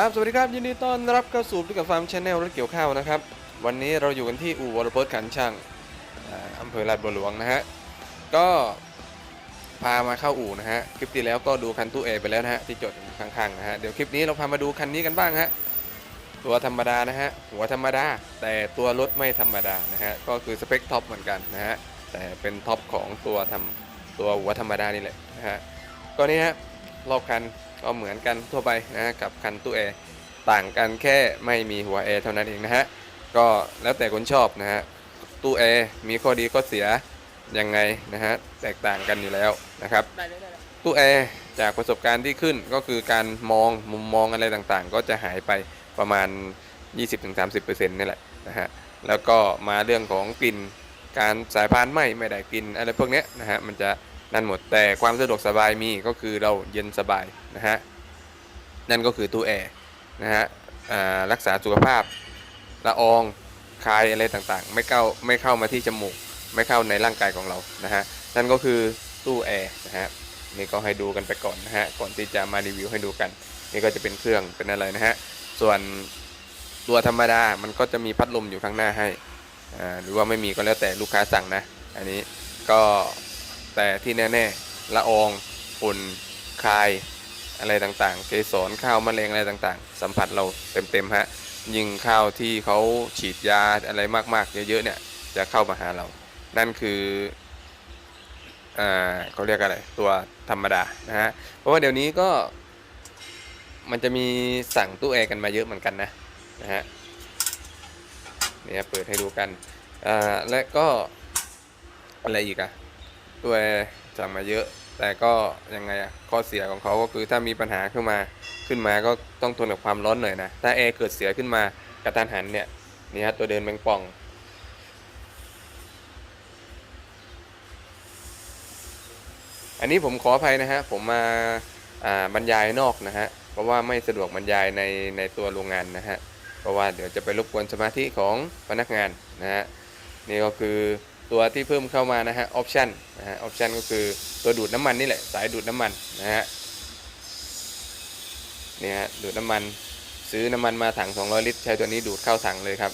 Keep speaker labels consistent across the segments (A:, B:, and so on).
A: ครับ สวัสดีครับ ยินดีต้อนรับเข้าสู่พิกับฟาร์มชาแนลรถเกี่ยวข้าวนะครับ วันนี้เราอยู่กันที่อู่วรพจน์ขันช่างอ่าอำเภอลาดบัวหลวงนะฮะ ก็พามาเข้าอู่นะฮะ คลิปที่แล้วก็ดูคันตู้เอไปแล้วนะฮะที่จดข้างๆนะฮะ เดี๋ยวคลิปนี้เราพามาดูคันนี้กันบ้างฮะ ตัวธรรมดานะฮะ หัวธรรมดา แต่ตัวรถไม่ธรรมดานะฮะ ก็คือสเปคท็อปเหมือนกันนะฮะ แต่เป็นท็อปของตัวทำตัวหัวธรรมดานี่แหละนะฮะ ก็นี่ฮะรอบคัน ก็เหมือนกันทั่วไปนะกับคันตู้แอร์ต่างกันแค่ไม่มีหัวแอร์เท่านั้นเองนะฮะก็แล้วแต่คนชอบนะฮะตู้แอร์มีข้อดีข้อเสียยังไงนะฮะแตกต่างกันอยู่แล้วนะครับตู้แอร์จากประสบการณ์ที่ขึ้นก็คือการมองมุมมองอะไรต่างๆ ก็จะหายไปประมาณ 20-30%นี่แหละนะฮะแล้วก็มาเรื่องของกลิ่นการสายพานไหมไม่ได้กลิ่นอะไรพวกนี้นะฮะมันจะ นั่นหมดแต่ความสะดวกสบายมีก็คือเราเย็นสบายนะฮะนั่นก็คือตู้แอร์นะฮะอ่ารักษาสุขภาพละอองคายอะไรต่างๆ ไม่เข้าไม่เข้ามาที่จมูก ไม่เข้าในร่างกายของเรานะฮะนั่นก็คือตู้แอร์นะฮะนี่ก็ให้ดูกันไปก่อนนะฮะก่อนที่จะมารีวิวให้ดูกัน นี่ก็จะเป็นเครื่องเป็นอะไรนะฮะส่วนตัวธรรมดามันก็จะมีพัดลมอยู่ข้างหน้าให้อ่าหรือว่าไม่มีก็แล้วแต่ลูกค้าสั่งนะ อันนี้ก็ แต่ที่แน่ๆละอองฝุ่นคายอะไรต่างๆ เกสรข้าวมะเร็งอะไรต่างๆ สัมผัสเราเต็มๆฮะยิ่งข้าวที่เขาฉีดยาอะไรมากๆ เยอะๆเนี่ยจะเข้ามาหาเรา นั่นคืออ่าเขาเรียกอะไรตัวธรรมดานะฮะเพราะว่าเดี๋ยวนี้ก็ มันจะมีสั่งตู้แอร์กันมาเยอะเหมือนกันนะนะฮะเนี่ยเปิดให้ดูกันอ่าและก็อะไรอีกอะ ตู้แอร์สั่งมาเยอะ แต่ก็ยังไงอะข้อเสียของเขาก็คือถ้ามีปัญหาขึ้นมาขึ้นมาก็ต้องทนกับความร้อนหน่อยนะ ถ้าแอร์เกิดเสียขึ้นมากระทันหันเนี่ยนี่ฮะตัวเดินแมงป่องอันนี้ผมขออภัยนะฮะ ผมมาบรรยายนอกนะฮะ เพราะว่าไม่สะดวกบรรยายในในตัวโรงงานนะฮะ เพราะว่าเดี๋ยวจะไปรบกวนสมาธิของพนักงานนะฮะ นี่ก็คือ ตัวที่เพิ่มเข้ามานะฮะออปชันนะฮะออปชันก็คือตัวดูดน้ำมันนี่แหละสายดูดน้ำมันนะฮะเนี่ฮะดูดน้ำมันซื้อน้ำมันมาถัง 200 ลิตร ใช้ตัวนี้ดูดเข้าถังเลยครับ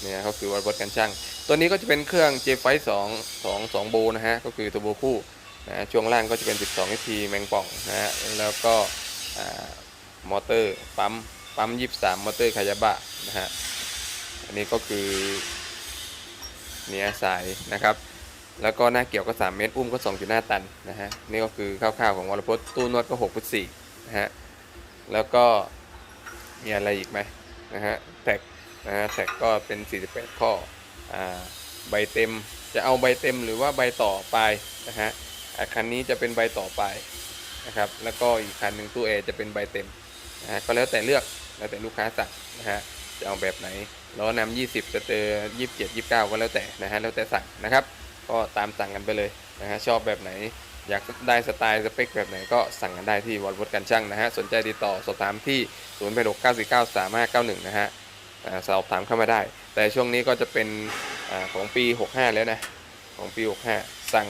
A: เนี่ยก็คือวัดวัดกันช่าง ตัวนี้ก็จะเป็นเครื่อง j ไฟ2 2 2โบนะฮะก็คือตัวโบคู่นะฮะช่วงล่างก็จะเป็น 12นาทีแมงป่องนะฮะแล้วก็มอเตอร์ปั๊มปั๊ม 23 มอเตอร์คายาบะนะฮะอันนี้ก็คือ เนี้ยสายนะครับ แล้วก็หน้าเกี่ยวก็ 3 เมตร อุ้มก็ 2.5 ตันนะฮะ นี่ก็คือคร่าวๆของวรพจน์ตู้นวดก็6ฟุต4นะฮะ แล้วก็มีอะไรอีกไหมนะฮะ แท็กนะฮะ แท็กก็เป็น 48 ข้อ อ่า ใบเต็ม จะเอาใบเต็มหรือว่าใบต่อไปนะฮะอะคันนี้จะเป็นใบต่อไปนะครับ แล้วก็อีกคันหนึ่งตู้เอจะเป็นใบเต็มนะฮะ ก็แล้วแต่เลือก แล้วแต่ลูกค้าสั่งนะฮะ จะเอาแบบไหนล้อนำ20จะเจอ27 29ก็แล้วแต่นะฮะแล้วแต่สั่งนะครับ ก็ตามสั่งกันไปเลยนะฮะชอบแบบไหน อยากได้สไตล์สเปคแบบไหนก็สั่งกันได้ที่วอลวุฒกันช่างนะฮะสนใจติดต่อสอบถามที่0 8 6 9 4 9 3 5 9 1นะฮะอ่าสอบถามเข้ามาได้ แต่ช่วงนี้ก็จะเป็นอของปี 65 แล้วนะ ของปี 65 สั่ง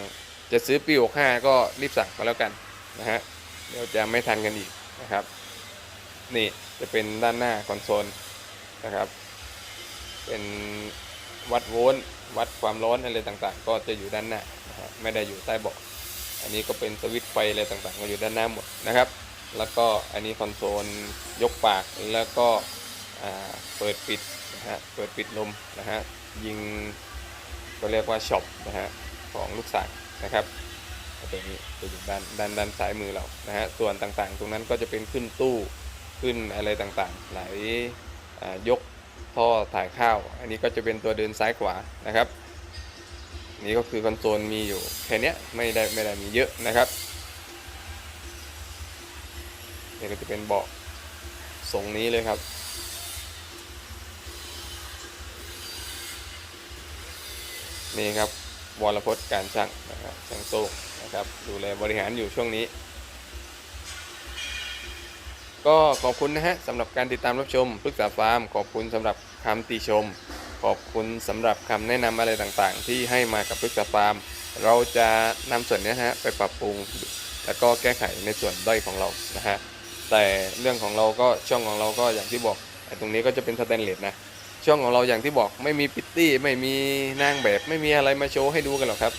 A: จะซื้อปี 65 ก็รีบสั่งก็แล้วกันนะฮะเดี๋ยวจะไม่ทันกันอีกนะครับ นี่จะเป็นด้านหน้าคอนโซล นะครับ เป็นวัดโวลต์วัดความร้อนอะไรต่างๆ ก็จะอยู่ด้านหน้านะฮะไม่ได้อยู่ใต้เบาะอันนี้ก็เป็นสวิตช์ไฟอะไรต่างๆ ก็อยู่ด้านหน้าหมดนะครับ แล้วก็อันนี้คอนโซลยกปากแล้วก็เปิดปิดนะฮะเปิดปิดลมนะฮะยิงก็เรียกว่าช็อปนะฮะของลูกสายนะครับตัวนี้จะอยู่ด้านด้านด้านซ้ายมือเรานะฮะส่วนต่างๆ ตรงนั้นก็จะเป็นขึ้นตู้ขึ้นอะไรต่างๆ หลาย ยกท่อถ่ายข้าว อันนี้ก็จะเป็นตัวเดินซ้ายขวานะครับ นี่ก็คือคอนโซลมีอยู่แค่นี้ไม่ได้ไม่ได้มีเยอะนะครับนี่ก็จะเป็นเบาะทรงนี้เลยครับ นี่ครับวรพจน์การช่างนะครับช่างโซ่นะครับ ดูแลบริหารอยู่ช่วงนี้ ก็ขอบคุณนะฮะสำหรับการติดตามรับชมปรึกษาฟาร์ม ขอบคุณสำหรับคำติชม ขอบคุณสำหรับคำแนะนำอะไรต่างๆ ที่ให้มากับปรึกษาฟาร์ม เราจะนำส่วนนี้ฮะไปปรับปรุง แล้วก็แก้ไขในส่วนด้อยของเรานะฮะแต่เรื่องของเราก็ช่องของเราก็อย่างที่บอกไอ้ตรงนี้ก็จะเป็นสแตนเลสนะช่องของเราอย่างที่บอกไม่มีพิตตี้ไม่มีนางแบบไม่มีอะไรมาโชว์ให้ดูกันหรอกครับ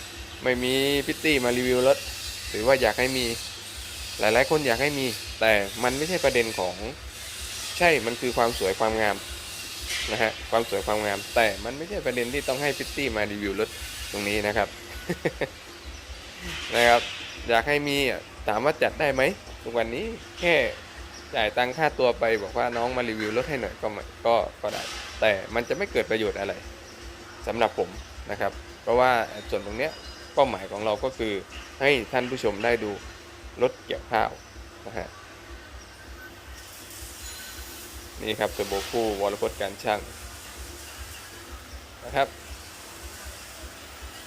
A: ไม่มีพิตตี้มารีวิวรถหรือว่าอยากให้มี หลายๆ คนอยากให้มี แต่มันไม่ใช่ประเด็นของใช่มันคือความสวยความงามนะฮะความสวยความงาม แต่มันไม่ใช่ประเด็นที่ต้องให้พิตตี้มารีวิวรถตรงนี้นะครับนะครับ อยากให้มีอะถามว่าจัดได้ไหมทุกวันนี้แค่จ่ายตังค่าตัวไปบอกว่าน้องมารีวิวรถให้หน่อยก็ไม่ก็ก็ได้ แต่มันจะไม่เกิดประโยชน์อะไรสำหรับผมนะครับ เพราะว่าส่วนตรงเนี้ยเป้าหมายของเราก็คือให้ท่านผู้ชมได้ดู รถเกี่ยวข้าวนะฮะนี่ครับเทอร์โบคู่วอลพจน์การช่างนะครับ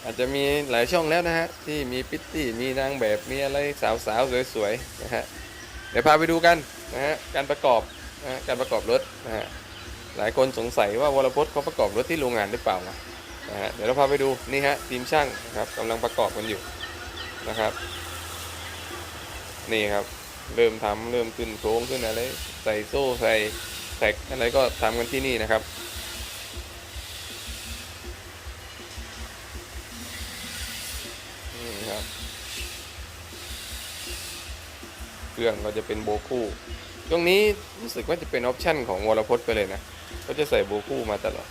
A: อาจจะมีหลายช่องแล้วนะฮะ ที่มีพิตตี้มีนางแบบมีอะไรสาวๆสวยๆนะฮะเดี๋ยวพาไปดูกันนะฮะการประกอบนะฮะการประกอบรถนะฮะหลายคนสงสัยว่าวรพจน์เขาประกอบรถที่โรงงานหรือเปล่านะฮะเดี๋ยวเราพาไปดูนี่ฮะทีมช่างนะครับกำลังประกอบกันอยู่นะครับ นี่ครับ เริ่มทำเริ่มขึ้นโครงขึ้นอะไร ใส่โซ่ใส่แท็กอะไรก็ทำกันที่นี่นะครับ นี่ครับ เครื่องก็จะเป็นโบคู่ ตรงนี้รู้สึกว่าจะเป็นออปชั่นของวรพจน์ไปเลยนะ ก็จะใส่โบคู่มาตลอด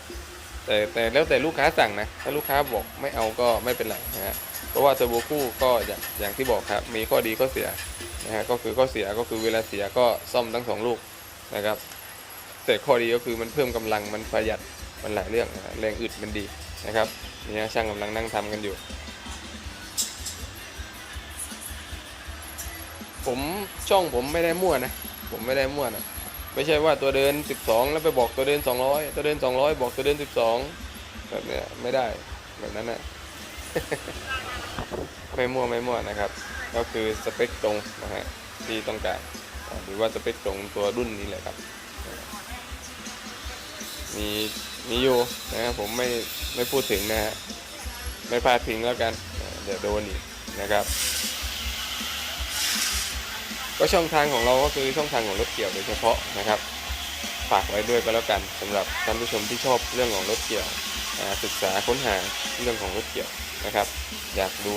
A: แต่แต่แล้วแต่ลูกค้าสั่งนะ ถ้าลูกค้าบอกไม่เอาก็ไม่เป็นไรนะฮะเพราะว่าเทอร์โบคู่ก็อย่างอย่างที่บอกครับ มีข้อดีข้อเสียนะฮะก็คือข้อเสียก็คือเวลาเสียก็ซ่อมทั้งสองลูกนะครับแต่ข้อดีก็คือมันเพิ่มกำลังมันประหยัดมันหลายเรื่องนะแรงอึดมันดีนะครับนี่ฮะช่างกำลังนั่งทำกันอยู่ ผมช่องผมไม่ได้มั่วนะ ผมไม่ได้มั่วนะ ไม่ใช่ว่าตัวเดิน 12 แล้วไปบอกตัวเดิน 200 ตัวเดิน 200 บอกตัวเดิน 12 แบบเนี้ยไม่ได้แบบนั้นนะไม่มั่วไม่มั่วนะครับ ก็คือสเปคตรงนะฮะที่ต้องการหรือว่าสเปคตรงตัวรุ่นนี้แหละครับ มีมีอยู่นะครับผมไม่ไม่พูดถึงนะฮะไม่พลาดพิงแล้วกันเดี๋ยวโดนอีกนะครับ ก็ช่องทางของเราก็คือช่องทางของรถเกี่ยวโดยเฉพาะนะครับ ฝากไว้ด้วยก็แล้วกันสำหรับท่านผู้ชมที่ชอบเรื่องของรถเกี่ยวศึกษาค้นหาเรื่องของรถเกี่ยวนะครับ อยากดู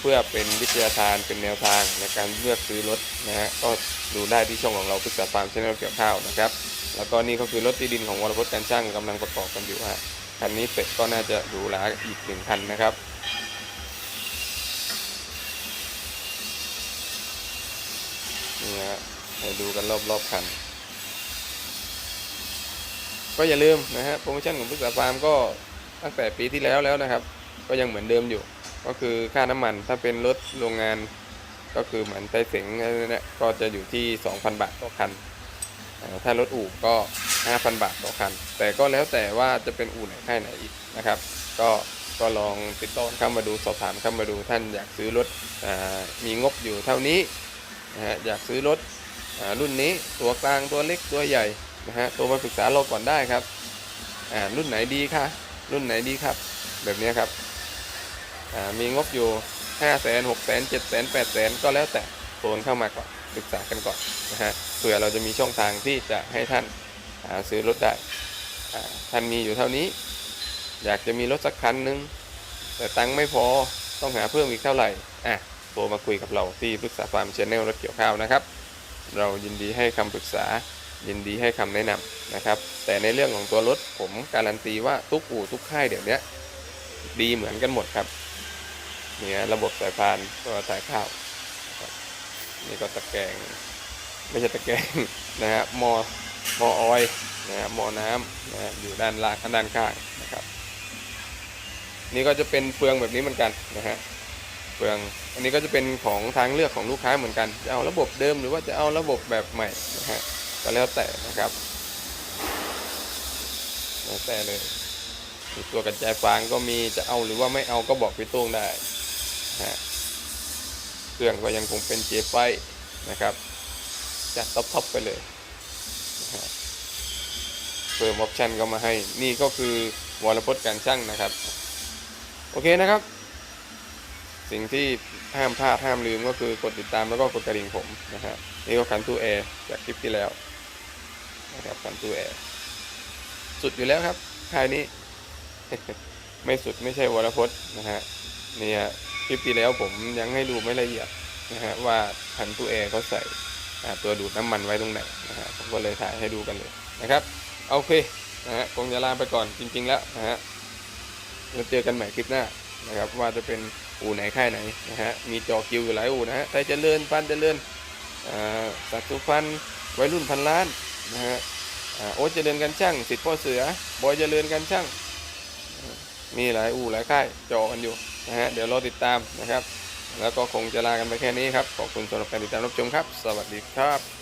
A: เพื่อเป็นวิทยาทานเป็นแนวทางในการเลือกซื้อรถนะฮะก็ดูได้ที่ช่องของเราปรึกษาฟาร์มชแนลเกี่ยวข้าวนะครับ แล้วก็นี่ก็คือรถที่ดินของวรพจน์การช่างกำลังประกอบกันอยู่ฮะคันนี้เสร็จก็น่าจะหรูหราอีกหนึ่งคันนะครับ นี่ฮะดูกันรอบๆคัน ก็อย่าลืมนะฮะโปรโมชั่นของพึกษาฟาร์มก็ตั้งแต่ปีที่แล้วแล้วนะครับ ก็ยังเหมือนเดิมอยู่ ก็คือค่าน้ำมันถ้าเป็นรถโรงงาน ก็คือเหมือนไตเสงอะไรเนี่ยก็จะอยู่ที่ 2,000 บาทต่อคัน ถ้ารถอู่ก็ 5,000 บาทต่อคัน แต่ก็แล้วแต่ว่าจะเป็นอู่ไหนค่ายไหนอีกนะครับ ก็ก็ลองติดต่อเข้ามาดูสอบถามเข้ามาดูท่านอยากซื้อรถอมีงบอยู่เท่านี้ นะฮะอยากซื้อรถอรุ่นนี้ตัวกลางตัวเล็กตัวใหญ่นะฮะโทรมาปรึกษาเราก่อนได้ครับอ่ารุ่นไหนดีคะรุ่นไหนดีครับ แบบนี้ครับอ่ามีงบอยู่ห้าแสนหกแสนเจ็ดแสนแปดแสนก็แล้วแต่โทรเข้ามาก่อนปรึกษากันก่อนนะฮะเผื่อเราจะมีช่องทางที่จะให้ท่านาซื้อรถได้ท่านมีอยู่เท่านี้ อยากจะมีรถสักคันหนึง แต่ตังค์ไม่พอต้องหาเพิ่มอีกเท่าไหร่อะ โทรมาคุยกับเราที่ปรึกษาฟาร์มชแนลรถเกี่ยวข้าวนะครับ เรายินดีให้คำปรึกษายินดีให้คำแนะนำนะครับ แต่ในเรื่องของตัวรถผมการันตีว่าทุกอู่ทุกค่ายเดี๋ยวนี้ดีเหมือนกันหมดครับเนี่ยระบบสายพานก็สายข้าวนี่ก็ตะแกรงไม่ใช่ตะแกรงนะฮะมอมอออยนะฮะมอน้ำนะฮะอยู่ด้านล่างด้านข้างนะครับ นี่ก็จะเป็นเฟืองแบบนี้เหมือนกันนะฮะ เฟือง อันนี้ก็จะเป็นของทางเลือกของลูกค้าเหมือนกันจะเอาระบบเดิมหรือว่าจะเอาระบบแบบใหม่นะฮะก็แล้วแต่นะครับแล้วแต่เลยตัวกระจายฟางก็มีจะเอาหรือว่าไม่เอาก็บอกพี่โต้งได้ฮะเครื่องก็ยังคงเป็นเจไฟนะครับจัดท็อปๆไปเลยเพิ่มออปชันก็มาให้ นี่ก็คือวรพจน์การช่างนะครับ โอเคนะครับ สิ่งที่ห้ามพลาดห้ามลืมก็คือกดติดตามแล้วก็กดกระดิ่งผมนะฮะนี่ก็คันตู้แอร์จากคลิปที่แล้วนะครับคันตู้แอร์สุดอยู่แล้วครับค่ายนี้ ไม่สุดไม่ใช่วรพจน์นะฮะเนี่ยคลิปที่แล้วผมยังให้ดูไม่ละเอียดนะฮะว่าคันตู้แอร์เขาใส่ตัวดูดน้ำมันไว้ตรงไหนนะฮะผมก็เลยถ่ายให้ดูกันเลยนะครับโอเคนะฮะคงจะลาไปก่อนจริง ๆ แล้วนะฮะแล้วเจอกันใหม่คลิปหน้า นะครับว่าจะเป็นอู่ไหนค่ายไหนนะฮะมีจอคิวอยู่หลายอู่นะฮะไทยเจริญปันเจริญอ่าสัตว์สุพรรณวัยรุ่นพันล้านนะฮะอ่าโอ๊ตเจริญกันช่างสิทธิ์พ่อเสือบอยเจริญกันช่างมีหลายอู่หลายค่ายจอกันอยู่นะฮะเดี๋ยวรอติดตามนะครับ แล้วก็คงจะลากันไปแค่นี้ครับขอบคุณสำหรับการติดตามรับชมครับ สวัสดีครับ